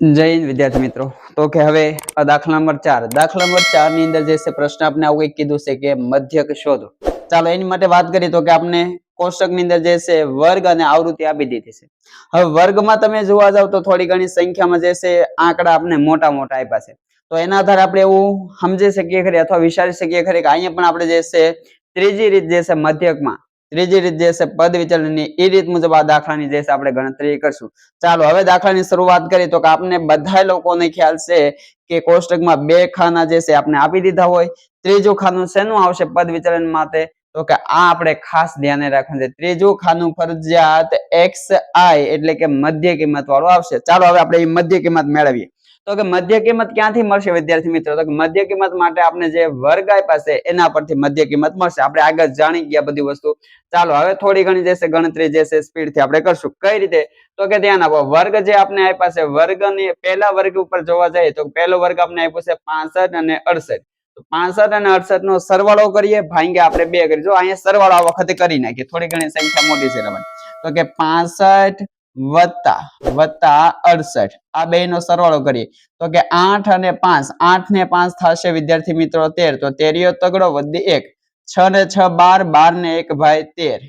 જય વિદ્યાર્થી મિત્રો. તો કે હવે દાખલા નંબર ચાર. દાખલા નંબર ચારની અંદર જે છે, પ્રશ્ન આપણે આવું કંઈક કીધું છે કે મધ્યક શોધો. ચાલો, એની માટે વાત કરીએ તો કે આપણે કોષ્ટકની અંદર જે છે, વર્ગ અને આવૃત્તિ આપી દીધી છે. હવે વર્ગમાં તમે જોવા જાવ તો થોડી ઘણી સંખ્યામાં જે છે, આંકડા આપણે મોટા મોટા આપ્યા છે. તો એના આધારે આપણે એવું સમજી શકીએ ખરી અથવા વિચારી શકીએ ખરી કે અહીંયા પણ આપણે જે છે, ત્રીજી રીત જે છે, મધ્યકમાં ત્રીજી રીત જે છે પદ વિચલનની એ રીત મુજબ આ દાખલાની જે છે આપણે ગણતરી કરશું. ચાલો, હવે દાખલાની શરૂઆત કરીએ તો કે આપને બધા લોકોને ખ્યાલ છે કે કોષ્ટકમાં બે ખાના જે છે આપણે આપી દીધા હોય. ત્રીજું ખાનું શેનું આવશે પદ વિચલન માટે? તો કે આ આપણે ખાસ ધ્યાને રાખવાનું છે. ત્રીજું ખાનું ફરજિયાત એક્સ આઈ એટલે કે મધ્ય કિંમત વાળું આવશે. ચાલો, હવે આપણે એ મધ્ય કિંમત મેળવીએ. તો કે મધ્ય કિંમત ક્યાંથી મળશે વિદ્યાર્થી મિત્રો? તો કે મધ્ય કિંમત માટે આપણે જે વર્ગ આપ્યા છે, એના પરથી મધ્ય કિંમત મળશે. આપણે આગળ જાણી ગયા બધી વસ્તુ. ચાલો, હવે થોડી ઘણી જે ગણતરી જે છે સ્પીડથી આપણે કરશું. કઈ રીતે? તો કે ધ્યાન આપો, વર્ગ જે આપણે આપ્યા છે, વર્ગની પહેલા વર્ગ ઉપર જોવા જઈએ તો પહેલો વર્ગ આપણે આપ્યો છે પાસઠ અને અડસઠ. પાસઠ અને અડસઠ નો સરવાળો કરીએ, ભાંગ્યા આપણે બે કરીએ જો અહીંયા સરવાળો આ વખતે કરી નાખીએ. થોડી ઘણી સંખ્યા મોટી છે રમણ તો કે પાસઠ વત્તા વત્તા અડસઠ. આ બે નો સરવાળો કરીએ. તો કે આઠ અને પાંચ, આઠ ને પાંચ થશે વિદ્યાર્થી મિત્રો તેર. તો તેરીઓ તગડો વધી એક. છ ને છ બાર બાર ને એક ભાઈ તેર.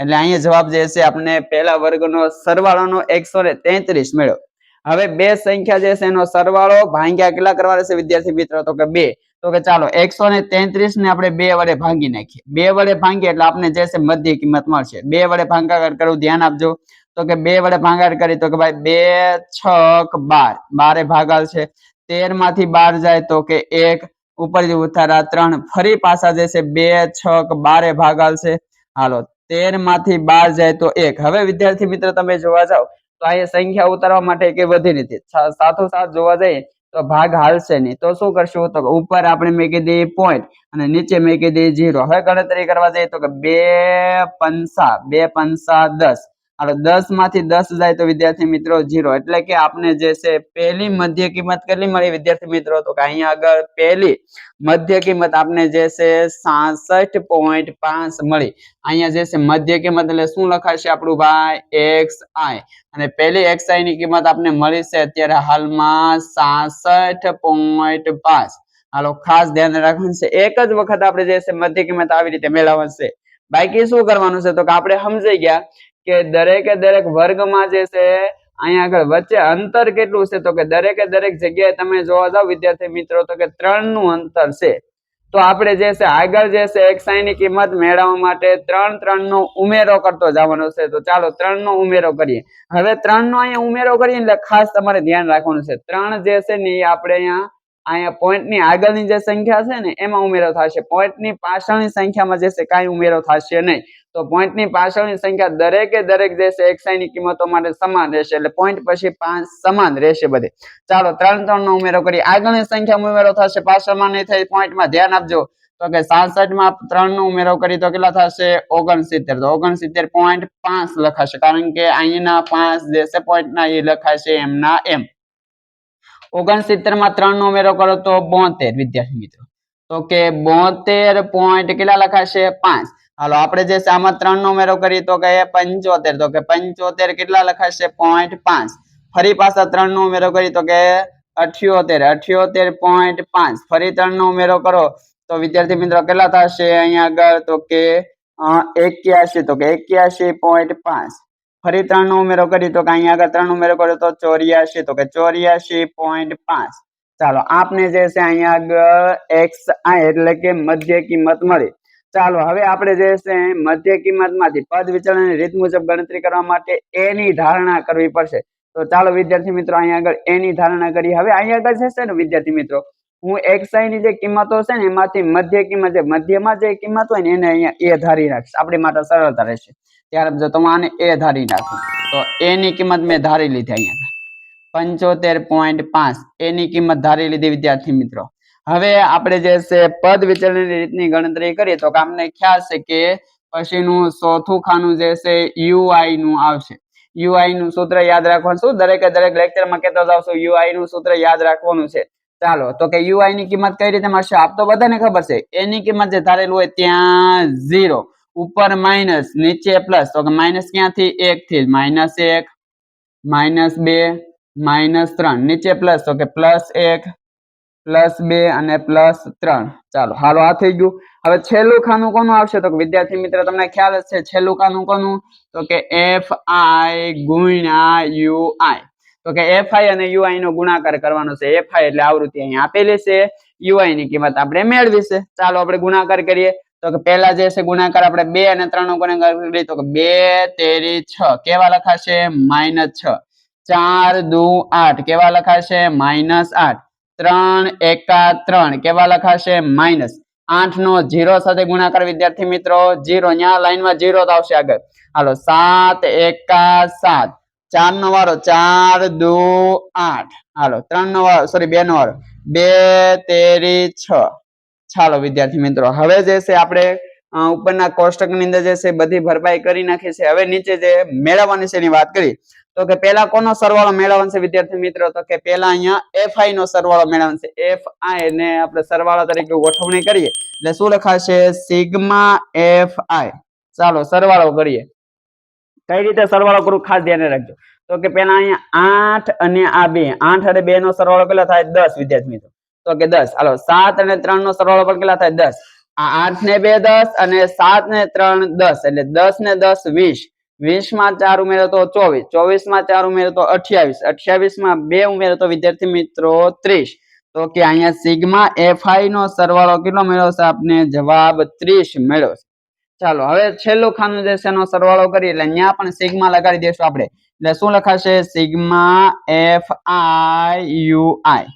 એટલે અહીંયા જવાબ જે છે આપણે પહેલા વર્ગનો સરવાળોનો એકસો ને તેત્રીસ મેળવ્યો. હવે બે સંખ્યા જે છે એનો સરવાળો ભાંગ્યા કેટલા કરવા રહેશે વિદ્યાર્થી મિત્રો? તો કે બે. તો કે ચાલો, એકસો ને તેત્રીસ ને આપણે બે વડે ભાંગી નાખીએ. બે વડે ભાંગીએ એટલે આપણે જે છે મધ્ય કિંમત મળશે. બે વડે ભાંગાકાર કરવું ધ્યાન આપજો. તો કે બે વડે ભાગાકાર કરી, તો કે ભાઈ બે છક બાર. બારે ભાગાલ છે. તેરમાંથી બાર જાય તો કે એક. ઉપરથી ઉતારા ત્રણ. ફરી પાછા જશે બે છક બારે ભાગાલ છે. હાલો, તેરમાંથી બાર જાય તો એક. હવે વિદ્યાર્થી મિત્ર તમે જોવા જાવ, તો અહીંયા સંખ્યા ઉતારવા માટે કે વધી નથી. સાથો સાથ જોવા જઈએ, તો ભાગ હાલશે નહીં. તો શું કરશું? તો ઉપર આપણે મેં કીધી પોઈન્ટ અને નીચે મેં કીધી જીરો હવે ગણતરી કરવા જઈએ તો કે બે પંસા બે પંસા દસ. હાલો દસમાંથી દસ જાય તો વિદ્યાર્થી મિત્રો જીરો એટલે કે આપને જે છે પહેલી મધ્ય કિંમત કેટલી મળી વિદ્યાર્થી મિત્રો? તો કે અહીંયા આગળ પહેલી મધ્ય કિંમત આપને જે છે સાસઠ પોઈન્ટ પાંચ મળી. અહીંયા જે છે મધ્ય કિંમત એટલે શું લખાશે આપણું ભાઈ? X I. અને પહેલી એક્સ આઈ ની કિંમત આપને મળી છે અત્યારે હાલમાં સાસઠ પોઈન્ટ પાંચ. હાલો, ખાસ ધ્યાન રાખવાનું છે. એક જ વખત આપણે જે છે મધ્ય કિંમત આવી રીતે મેળવવાનું છે. બાકી શું કરવાનું છે? તો કે આપણે સમજાઈ ગયા કે દરેકે દરેક વર્ગમાં જે છે, અહીંયા આગળ વચ્ચે અંતર કેટલું છે? તો કે દરેકે દરેક જગ્યાએ તમે જોવા જાવ, વિદ્યાર્થી મિત્રો, તો કે ત્રણનું અંતર છે. તો આપણે જે છે, આગળ જે છે, એક ની કિંમત મેળવવા માટે ત્રણ ત્રણ નો ઉમેરો કરતો જવાનો છે. તો ચાલો ત્રણ નો ઉમેરો કરીએ. હવે ત્રણ નો અહીંયા ઉમેરો કરીએ એટલે ખાસ તમારે ધ્યાન રાખવાનું છે. ત્રણ જે છે ને એ આપણે અહીંયા અહીંયા પોઈન્ટની આગળની જે સંખ્યા છે ને, એમાં ઉમેરો થશે. પોઈન્ટની પાછળની સંખ્યામાં જે છે, કાંઈ ઉમેરો થશે નહીં. તો પોઈન્ટની પાછળની સંખ્યા દરેકે દરેક જે છે એક્સાઈની કિંમતો માટે સમાન રહેશે. એટલે પોઈન્ટ પછી પાંચ સમાન રહેશે બધે. ચાલો, ત્રણ ત્રણ નો ઉમેરો કરી આગળની સંખ્યામાં ઉમેરો થશે. પાછળમાં નહીં થાય પોઈન્ટમાં ધ્યાન આપજો. તો કે સાડસઠમાં ત્રણનો ઉમેરો કરી તો કેટલા થશે? ઓગણસિત્તેર. તો ઓગણસિત્તેર પોઈન્ટ પાંચ લખાશે. કારણ કે અહીંના પાંચ જે છે પોઈન્ટના એ લખાશે એમના એમ. ઓગણસિત્તેરમાં ત્રણ નો ઉમેરો કરો તો બોતેર, વિદ્યાર્થી મિત્રો. તો કે બોતેર પોઈન્ટ કેટલા લખાશે? પાંચ. હાલો, આપણે જે આમાં ત્રણ નો ઉમેરો કરીએ તો કે પંચોતેર. તો કે પંચોતેર કેટલા લખાશે? પોઈન્ટ પાંચ. ફરી પાછા ત્રણ નો ઉમેરો કરીએ તો કે અઠ્યોતેર. અઠ્યોતેર પોઈન્ટ પાંચ. ફરી ત્રણ નો ઉમેરો કરો તો વિદ્યાર્થી મિત્રો કેટલા થશે? અહીંયા આગળ તો કે એક્યાસી તો કે એક્યાસી પોઈન્ટ પાંચ. ફરી ત્રણ નો ઉમેરો કરી તો કે અહીંયા આગળ ત્રણ ઉમેરો કર્યો તો ચોર્યાસી. તો કે ચોર્યાસી પોઈન્ટ પાંચ. ચાલો, આપને જે છે અહીંયા આગળ એક્સ એટલે કે મધ્ય કિંમત મળી. ચાલો, હવે આપણે જે છે મધ્ય કિંમતમાંથી પદ વિચલનની રીત મુજબ ગણતરી કરવા માટે એની ધારણા કરવી પડશે. તો ચાલો, વિદ્યાર્થી મિત્રો અહીંયા આગળ એની ધારણા કરી હવે અહીંયા આગળ છે ને, વિદ્યાર્થી મિત્રો, હું એક્સ આઈ ની જે કિંમતો છે ને, એમાંથી મધ્ય કિંમત, જે મધ્યમાં જે કિંમત હોય ને, એને અહીંયા એ ધારી રાખશે આપણી માટે સરળતા રહેશે. ત્યાર જો તમે એ ધારી નાખો. તો એની કિંમત મેં ધારી લીધી અહીંયા. પંચોતેર પોઈન્ટ પાંચ. એની કિંમત ધારી લીધી વિદ્યાર્થી મિત્રો. હવે આપણે જે છે પદ વિચલનની રીતની ગણતરી કરીએ તો કે આપણને ખ્યાલ છે કે પછીનું ચોથું ખાનું જે છે યુઆઈ નું આવશે. યુઆઈ નું સૂત્ર યાદ રાખવાનું શું? દરેકે દરેક લેક્ચરમાં કહેતો જાવ છું યુઆઈ નું સૂત્ર યાદ રાખવાનું છે. ચાલો, તો કે યુઆઈ ની કિંમત કઈ રીતે મળશે? આપ તો બધાને ખબર છે. એની કિંમત જે ધારેલું હોય ત્યાં ઝીરો ઉપર માઇનસ નીચે પ્લસ તો કે માઇનસ ક્યાંથી? એક થી. માઇનસ એક માઇનસ બે માઇનસ ત્રણ. નીચે પ્લસ તો કે પ્લસ એક પ્લસ બે અને પ્લસ ત્રણ. ચાલો, હાલો, આ થઈ ગયું. હવે છેલ્લું ખાનું કોનું આવશે? તો વિદ્યાર્થી મિત્ર, તમને ખ્યાલ જ છે છેલ્લું ખાનું કોનું? તો કે એફ આઈ ગુણ્યા યુ આઈ તો કે એફ આઈ અને યુ આઈ નો ગુણાકાર કરવાનો છે. એફ આઈ એટલે આવૃત્તિ અહીં આપેલી છે. યુઆઈ ની કિંમત આપણે મેળવી છે ચાલો, આપણે ગુણાકાર કરીએ. તો કે પહેલા જે છે ગુણાકાર આપણે બે અને ત્રણ નો ગુણાકાર કરીએ તો કે બે, તેરી, છ. કેવા લખાશે? માઇનસ છ. ચાર, દુ, આઠ. કેવા લખાશે? માઇનસ આઠ. ત્રણ, એકા, ત્રણ. કેવા લખાશે? માઇનસ આઠ નો જીરો સાથે ગુણાકાર, વિદ્યાર્થી મિત્રો જીરો ન્યા લાઈનમાં જીરો આવશે આગળ. હાલો, સાત, એકા, સાત. ચાર નો વારો. ચાર, દુ, આઠ. હાલો, ત્રણ નો વારો. સોરી, બે નો વારો. બે, તેરી, છ. ચાલો વિદ્યાર્થી મિત્રો, હવે જે છે આપણે ઉપરના કોષ્ટકની અંદર જે છે બધી ભરપાઈ કરી નાખી છે. હવે નીચે જે મેળવવાની છે એની વાત કરી તો કે પેલા કોનો સરવાળો મેળવવાનો છે વિદ્યાર્થી મિત્રો? તો કે પેલા અહીંયા એફ આઈ નો સરવાળો મેળવવાનો છે. એફ આઈ ને આપણે સરવાળો તરીકે ગોઠવણી કરીએ, એટલે શું લખાશે? સિગ્મા એફ આઈ ચાલો સરવાળો કરીએ. કઈ રીતે સરવાળો કરું ખાસ ધ્યાન રાખજો. તો કે પેલા અહીંયા આઠ અને આ બે, આઠ અને બે નો સરવાળો કેટલો થાય? દસ, વિદ્યાર્થી મિત્રો. તો કે દસ. હાલો, સાત અને ત્રણ નો સરવાળો પણ કેટલા થાય? દસ. આ આઠ ને બે દસ અને સાત ને ત્રણ દસ. એટલે દસ ને દસ વીસ. વીસમાં ચાર ઉમેરો તો ચોવીસ. ચોવીસમાં ચાર ઉમેરો તો અઠ્યાવીસ. અઠ્યાવીસમાં બે ઉમેરો તો વિદ્યાર્થી મિત્રો ત્રીસ. તો કે અહીંયા સિગ્મા એફઆઈ નો સરવાળો કેટલો મેળવશે આપને જવાબ ત્રીસ મેળવશે ચાલો, હવે છેલ્લું ખાનું જે છે સરવાળો કરીએ. એટલે અહીંયા પણ સિગ્મા લગાડી દઈશું આપણે. એટલે શું લખાશે? Sigma F I U I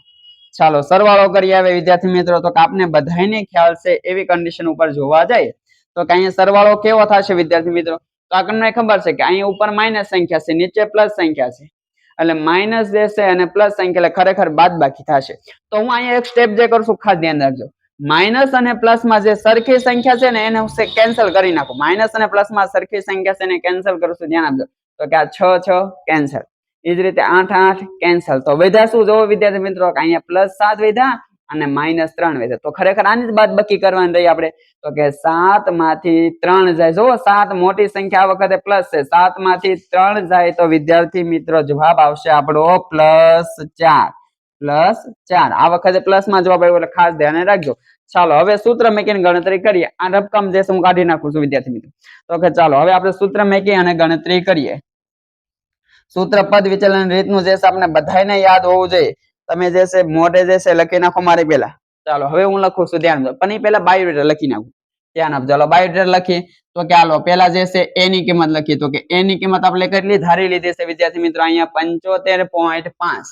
ચાલો, સરવાળો કરી આવે વિદ્યાર્થી મિત્રો, તો આપને બધાને ખ્યાલ છે એવી કન્ડિશન ઉપર જોવા જાય તો અહીંયા સરવાળો કેવો થશે વિદ્યાર્થી મિત્રો? તો આપણને ખબર છે કે અહીંયા ઉપર માઇનસ સંખ્યા છે, નીચે પ્લસ સંખ્યા છે. એટલે માઇનસ જે અને પ્લસ સંખ્યા, એટલે ખરેખર બાદ બાકી થશે. તો હું અહીંયા એક સ્ટેપ જે કરશું ખાસ ધ્યાન રાખજો. માઇનસ અને પ્લસમાં જે સરખી સંખ્યા છે ને, એને હું કેન્સલ કરી નાખું. માઇનસ અને પ્લસમાં સરખી સંખ્યા છે એને કેન્સલ કરશું ધ્યાન આપજો. તો કે આ છ છ કેન્સલ એ જ રીતે આઠ આઠ કેન્સલ તો વધ્યા શું? જોવો વિદ્યાર્થી મિત્રો, કે અહીંયા પ્લસ સાત વધ્યા અને માઇનસ ત્રણ વધ્યા. તો ખરેખર આની જ બાદ બકી કરવાની રહી આપણે. તો કે સાતમાંથી ત્રણ જાય. જો સાત મોટી સંખ્યા વખતે પ્લસ છે. સાતમાંથી ત્રણ જાય તો વિદ્યાર્થી મિત્રો જવાબ આવશે આપણો પ્લસ ચાર. પ્લસ ચાર. આ વખતે પ્લસમાં જવાબ આવ્યો, એટલે ખાસ ધ્યાને રાખજો. ચાલો, હવે સૂત્ર મેકીને ગણતરી કરીએ. આ રકમ જે હું કાઢી નાખું છું વિદ્યાર્થી મિત્રો. તો કે ચાલો, હવે આપણે સૂત્ર મેકી અને ગણતરી કરીએ. સૂત્ર પદ વિચલન રીતનું જે છે આપણે બધાને યાદ હોવું જોઈએ. તમે જે છે મોઢે જે છે લખી નાખો મારી પેલા ચાલો, હવે હું લખું છું ધ્યાન પણ એ પેલા બાયોડેટા લખી નાખું. ધ્યાન આપજો. ચાલો, બાયોડેટા લખી તો કે હાલો પેલા જે છે એ ની કિંમત લખી તો કે એ ની કિંમત આપણે કેટલી ધારી લીધી છે, વિદ્યાર્થી મિત્રો, અહીંયા પંચોતેર પોઈન્ટ પાંચ.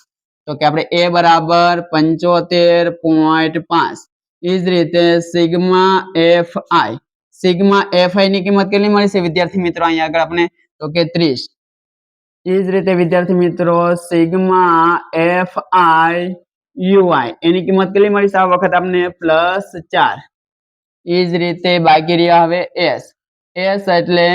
તો કે આપણે એ બરાબર પંચોતેર પોઈન્ટ પાંચ. એ જ રીતે sigma F I. Sigma F I ની કિંમત કેટલી મળી છે, વિદ્યાર્થી મિત્રો, અહીંયા આગળ આપણે? તો કે ત્રીસ. એ જ રીતે, વિદ્યાર્થી મિત્રો, sigma F I U I એની કિંમત કેટલી મળી આ વખત આપણે પ્લસ ચાર. એ જ રીતે બાકી રહ્યા હવે એસ. એસ એટલે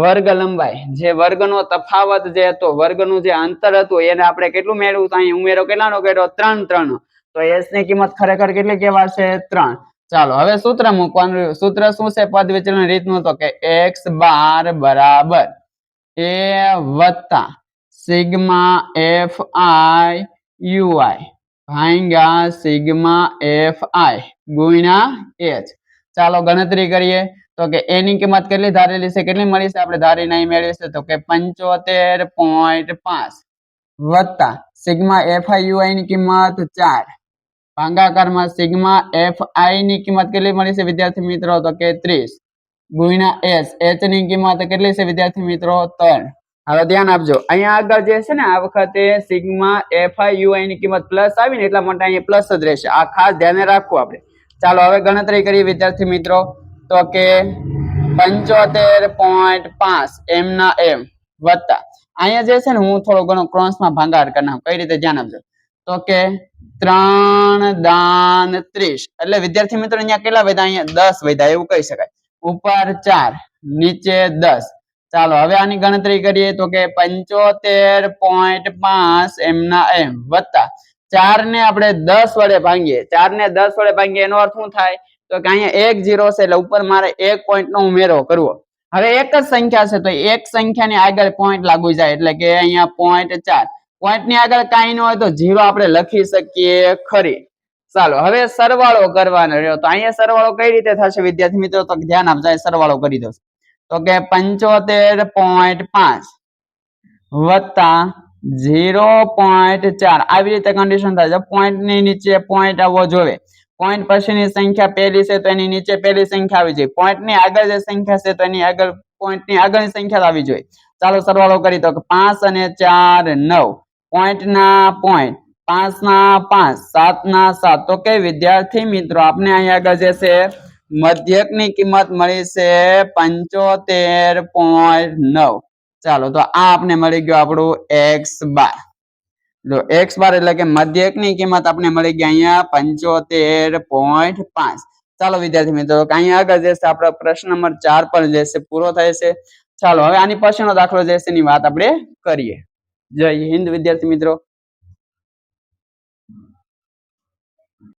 વર્ગ લંબાઈ. જે વર્ગનો તફાવત જે હતો, વર્ગનું જે અંતર હતું, એને આપણે કેટલું મેળવ્યું તો અહીં ઉમેરો કેટલાનો કર્યો? ત્રણ ત્રણ તો એસની કિંમત ખરેખર કેટલી કહેવાશે? ત્રણ. ચાલો, હવે સૂત્ર મૂકવાનું સૂત્ર શું છે? પદ વિચલન રીતનું તો કે એક્સ બાર બરાબર. એ વત્તા sigma F I U I ભાંગ્યા સિગ્મા એફ આઈ ગુણ્યા એચ. ચાલો ગણતરી કરીએ. તો કે એની કિંમત કેટલી ધારેલી છે? કેટલી મળી છે? આપણે ધારીને નહીં મેળવીશું તો કે પંચોતેર પોઈન્ટ પાંચ. વત્તા સિગ્મા એફ આઈ યુઆઈ ની કિંમત ચાર. ભાંગાકારમાં સિગ્મા એફ આઈ ની કિંમત કેટલી મળી છે? વિદ્યાર્થી મિત્રો, તો કે ત્રીસ. ગુણ્યા એસ એચની કિંમત કેટલી છે, વિદ્યાર્થી મિત્રો? ત્રણ. હવે ધ્યાન આપજો. અહીંયા આગળ જે છે ને, આ વખતે સિગ્મા એફ આઈ યુઆઈ ની કિંમત પ્લસ આવી ને એટલા માટે અહીંયા પ્લસ જ રહેશે. આ ખાસ ધ્યાને રાખવું આપણે. ચાલો, હવે ગણતરી કરીએ વિદ્યાર્થી મિત્રો. તો કે પંચોતેર પોઈન્ટ પાંચ એમના એમ વત્તા. અહીંયા જે છે ને, હું થોડો ઘણો ક્રોસમાં ભાંગાર કરી નાખું. કઈ રીતે ધ્યાન આપજો? તો કે ત્રણ દાન ત્રીસ. એટલે વિદ્યાર્થી મિત્રો, અહીંયા કેટલા વધ્યા? અહીંયા દસ વધ્યા, એવું કહી શકાય. ઉપર ચાર, નીચે દસ. ચાલો, હવે આની ગણતરી કરીએ તો કે પંચોતેર પોઈન્ટ પાંચ એમના એમ વત્તા ચાર ને આપણે દસ વડે ભાંગીએ. ચાર ને દસ વડે ભાંગીએ એનો અર્થ શું થાય? તો કે અહીંયા એક જીરો છે એટલે ઉપર મારે એક પોઈન્ટ નો ઉમેરો કરવો. હવે એક જ સંખ્યા છે તો એક સંખ્યાની આગળ પોઈન્ટ લાગુ જાય એટલે કે અહીંયા પોઈન્ટ ચાર. પોઈન્ટની આગળ કાંઈ ન હોય તો જીરો આપણે લખી શકીએ ખરી. ચાલો, હવે સરવાળો કરવાનો રહ્યો. તો અહીંયા સરવાળો કઈ રીતે થશે? વિદ્યાર્થી મિત્રો, તો ધ્યાન આપજો સરવાળો કરી દો તો કે પંચોતેર પોઈન્ટ પાંચ વત્તા ઝીરો પોઈન્ટ ચાર. આવી રીતે કન્ડિશન થાય છે. પોઈન્ટની નીચે પોઈન્ટ આવવો જોઈએ. પોઈન્ટ પછીની સંખ્યા પહેલી છે તો એની નીચે પહેલી સંખ્યા આવી જોઈએ પોઈન્ટની આગળ જે સંખ્યા છે તો એની આગળ પોઈન્ટની આગળની સંખ્યા આવી જોઈએ ચાલો, સરવાળો કરી તો પાંચ અને ચાર નવ. પોઈન્ટ ના પોઈન્ટ પાંચ ના પાંચ, સાત ના સાત. તો કે વિદ્યાર્થી મિત્રો આપણે અહીંયા આગળ જે છે મધ્યકની કિંમત મળી છે પંચોતેર પોઈન્ટ નવ. ચાલો, તો આ આપણે મળી ગયું આપણું એક્સ બાર. જો એક્સ બાર એટલે કે મધ્યકની કિંમત આપણે મળી ગઈ અહીંયા પંચોતેર પોઈન્ટ પાંચ. ચાલો વિદ્યાર્થી મિત્રો અહીંયા આગળ જે છે, આપણો પ્રશ્ન નંબર ચાર પર જે છે, પૂરો થાય છે. ચાલો, હવે આની પછીનો દાખલો જે છે, એની વાત આપણે કરીએ. જય હિન્દ વિદ્યાર્થી મિત્રો.